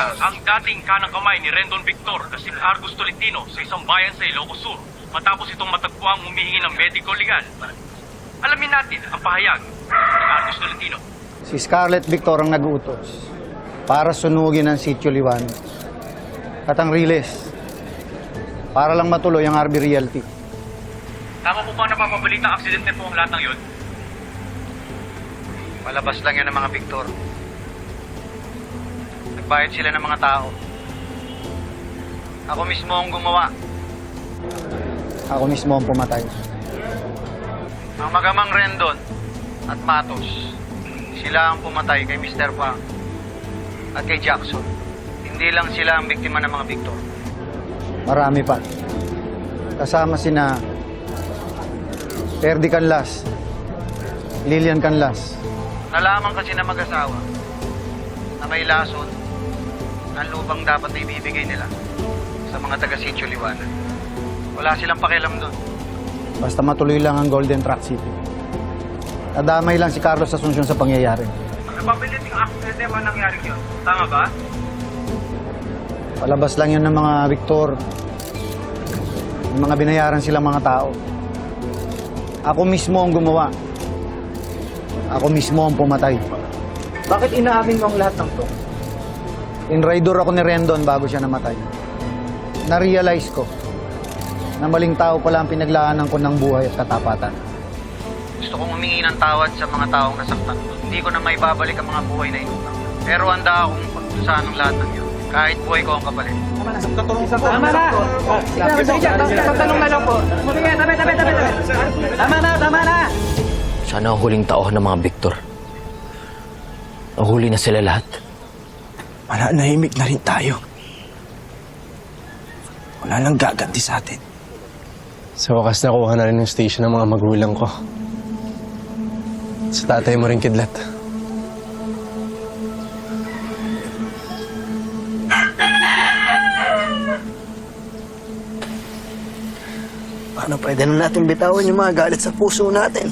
nila ang dating kanang kamay ni Rendon Victor na si Argus Tolentino sa isang bayan sa Ilocos Sur matapos itong matagpuang humihingi ng medical legal. Alamin natin ang pahayag ni Argus Tolentino. Si Scarlett Victor ang nag-utos para sunugin ang sitio Liwan at ang Riles para lang matuloy ang RB Realty. Tama po ba napapabalita aksidente po ang lahat ng yun? Palabas lang yan ng mga Victor. Nagbayad sila ng mga tao. Ako mismo ang gumawa. Ako mismo ang pumatay. Ang magamang Rendon at Matos, sila ang pumatay kay Mr. Pang at kay Jackson. Hindi lang sila ang biktima ng mga Victor. Marami pa. Kasama sina Ferdy Canlas, Lilian Canlas. Nalaman kasi na mag-asawa na may lason ang lupang dapat na ibibigay nila sa mga taga-Sitio Liwanag. Wala silang pakialam doon. Basta matuloy lang ang Golden Track City. Nadamay lang si Carlos Asuncion sa pangyayari. Napabiliting aksidente man nangyari yun. Tama ba? Palabas lang yun ng mga Victor. Yung mga binayaran silang mga tao. Ako mismo ang gumawa. Ako mismo ang pumatay. Bakit inaamin mo ang lahat ng to? In-rider ako ni Rendon bago siya namatay. Na-realize ko na maling tao pala ang pinaglaanan ko ng buhay at katapatan. Gusto kong humingi ng tawad sa mga taong nasaktan ko. Hindi ko na may babalik ang mga buhay na inutang. Pero handa akong pagdusahan ng lahat ng yun. Kahit buhay ko ang kapalit. Tama na! Sige, sige, tatanong na lang po. Sige, tabi, tabi, tabi, tabi. Tama na, tama na! Sana ang huling tao ng mga Victor. Nahuli na sila lahat. Mananahimik na rin tayo. Wala nang gaganti sa atin. Sa wakas nakuha na rin yung station ng mga magulang ko. Sa tatay mo rin kidlat. Paano pwede na natin bitawan yung mga galit sa puso natin?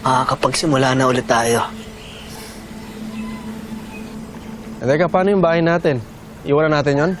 Makakapagsimula na ulit tayo. Teka, paano yung bahay natin? Iwanan natin yon?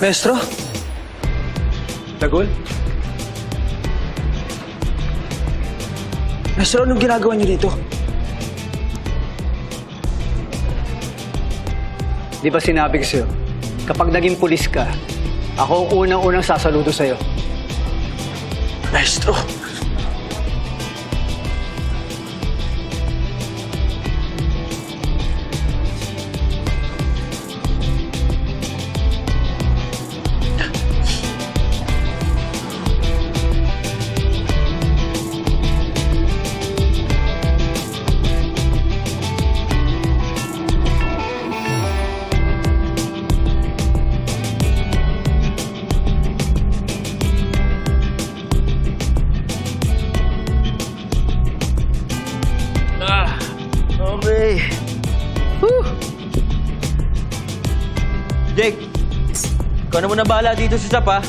Maestro? Dagol? Maestro, anong ginagawa niyo dito? Di ba sinabi ko sa'yo, kapag naging pulis ka, ako ang unang-unang sasaludo sa'yo. Maestro! Okay. Ikaw na muna bahala dito sa sapa.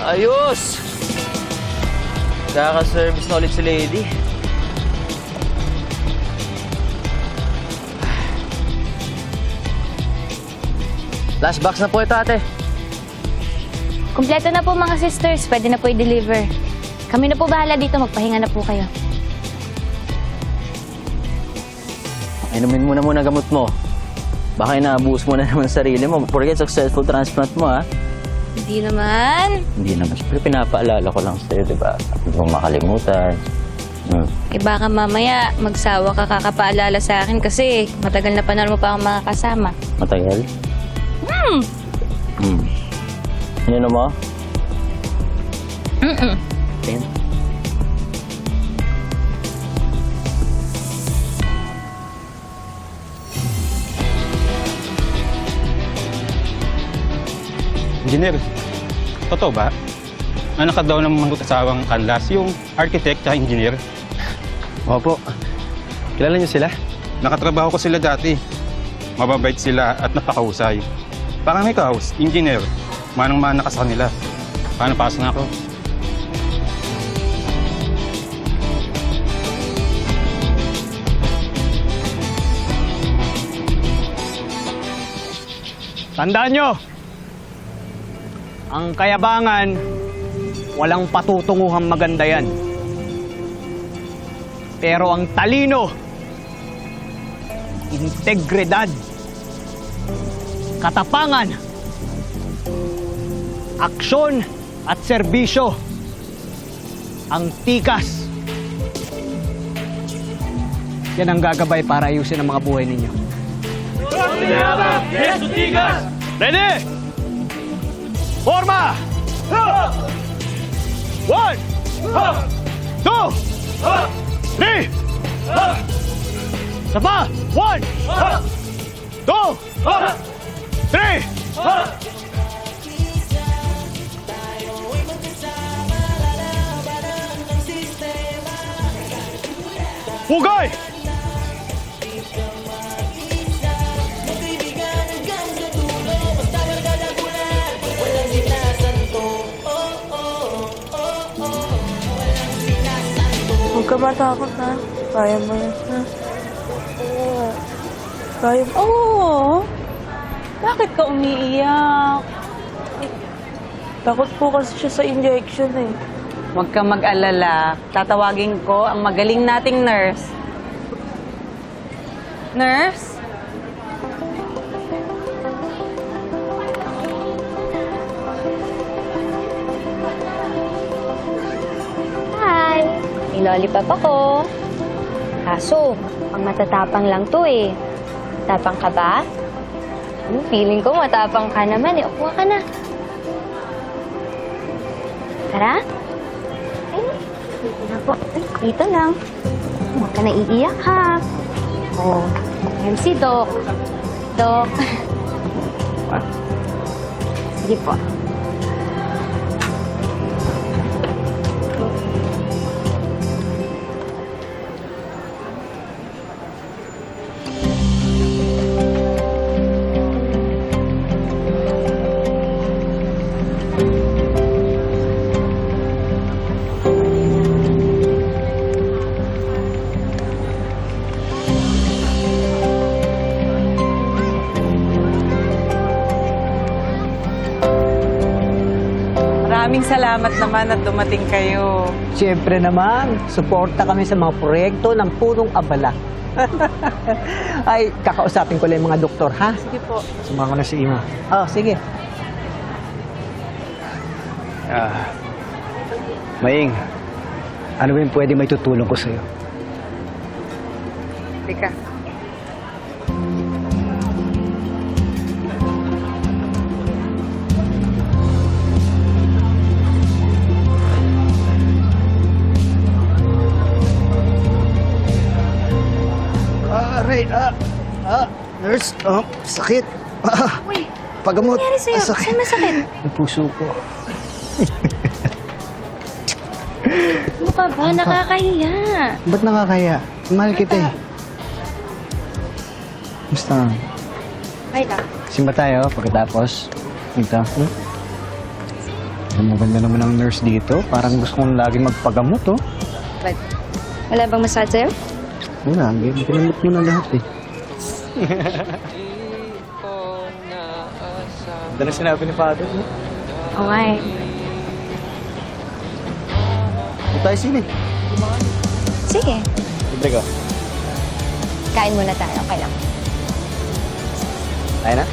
Ayos! Kaka-service na ulit si lady. Last box na po ito, ate. Kompleto na po mga sisters, pwede na po i-deliver. Kami na po bahala dito, magpahinga na po kayo. Inumin mo na muna gamot mo. Baka inaabuso mo na naman sa sarili mo. Forget successful transplant mo, ha? Hindi naman. Hindi naman. Siyempre, pinapaalala ko lang sa'yo, di ba? Hindi mo makalimutan. Hmm. Eh baka mamaya magsawa ka kakapaalala sa akin kasi matagal na panahon mo pa akong makakasama. Matagal? Hmm. Hmm. Ano mo? Mm-mm. Tingin. Engineer, totoo ba? Anak ka daw ng mag-asawang kanlas, yung architect at engineer. Opo. Kilala niyo sila? Nakatrabaho ko sila dati. Mababait sila at napakahusay. Parang ikaw, engineer, manang-mana ka sa kanila. Paano pasok na ako? Tandaan nyo, ang kayabangan, walang patutunguhang maganda yan. Pero ang talino, integridad, katapangan, aksyon at serbisyo, ang tikas. Yan ang gagabay para ayusin ang mga buhay ninyo. Ready? Forma! One! Two! Three! Sapa! One! Two! Three! Hugay! Huwag ka matakot ha. Kaya mo yan ha. Kaya mo. Oo. Bakit ka umiiyak? Takot po kasi siya sa injection eh. Huwag kang mag-alala. Tatawagin ko ang magaling nating nurse. Nurse? Hi! May lollipop ako. Kaso, ang matatapang lang to eh. Tapang ka ba? Hmm, feeling ko matapang ka naman eh. Upo ka na. Tara. Ay, po. Ay, dito lang. Huwag ka na iiyak ha. Oh, si Doc. Doc. Sige po. Maraming salamat naman at dumating kayo. Siyempre naman, suporta kami sa mga proyekto ng punong abala. Ay, kakausapin ko lang yung mga doktor, ha? Sige po. Sumama ko na si Ima. Oh, sige. Ah, Maing, ano ba yung pwede may tutulong ko sa'yo? Teka. Nurse, oh, sakit. Ah, Uy, pagamot. nangyari sa'yo? Ah, sakit. Saan masakit? Yung puso ko. Ano ka ba? Nakakahiya. Ba't nakakaya? Mahal kita eh. Basta, Ay lang. simba tayo pagkatapos. Dito. Hmm? Ang maganda naman ang nurse dito. Parang gusto kong laging magpagamot, oh. But, wala bang massage sa'yo? Wala, ginamot mo na lahat eh. Ganda na sinabi ni Father, no? Oo nga eh. Ito tayo sine. Sige. Libre ko. Kain muna tayo. Okay lang. Tayo na?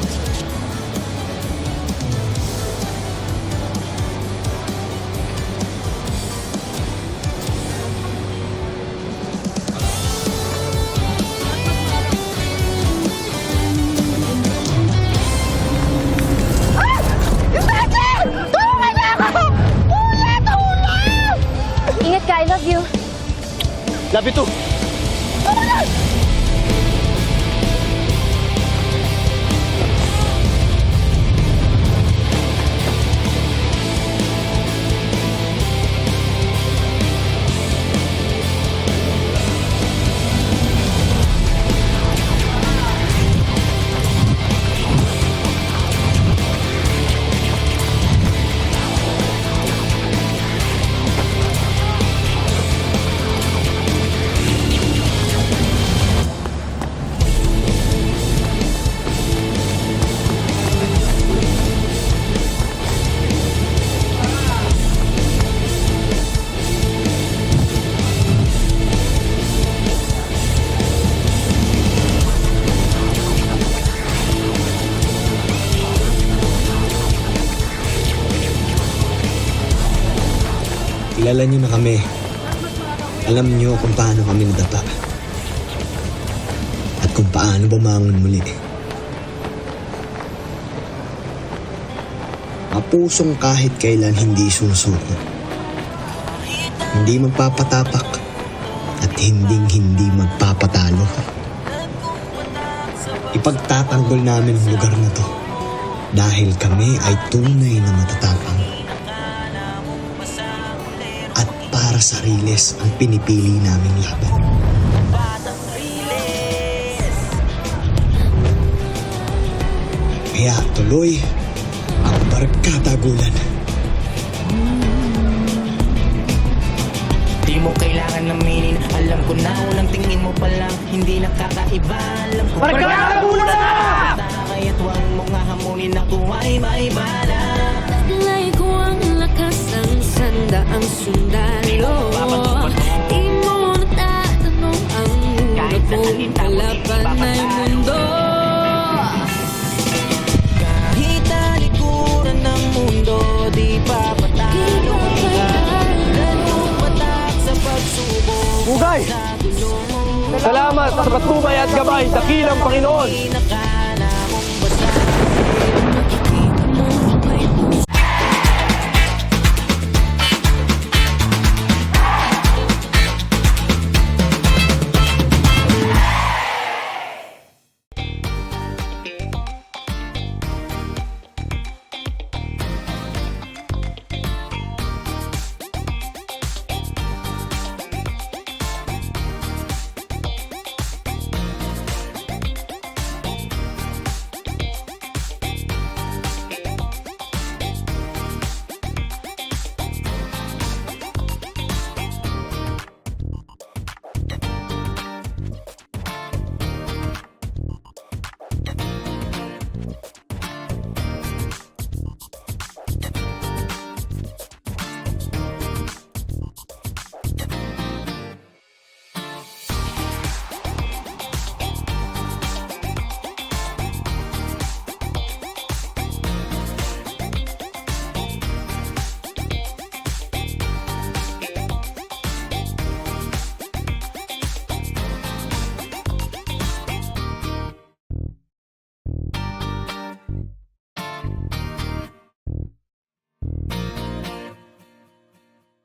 Labi to! Kilala niyo na kami. Alam niyo kung paano kami nadapa. At kung paano bumangon muli. Mapusong kahit kailan hindi susuko. Hindi magpapatapak at hinding hindi magpapatalo. Ipagtatanggol namin ang lugar na to dahil kami ay tunay na matatapang para sa Riles ang pinipili naming laban. Kaya tuloy ang barkadagulan. Di mo kailangan aminin Alam ko na unang tingin mo pa lang Hindi nakakaiba Alam ko Barkada muna na! Kaya't huwag mo nga hamunin Ako ay may bala sandaang sundalo Di mo natatanong ang ulo kalaban ay mundo. Kahit talikuran ng mundo Di pa patalo Ganun patak sa pagsubok Hugay! Salamat sa patnubay at gabay, dakilang Panginoon!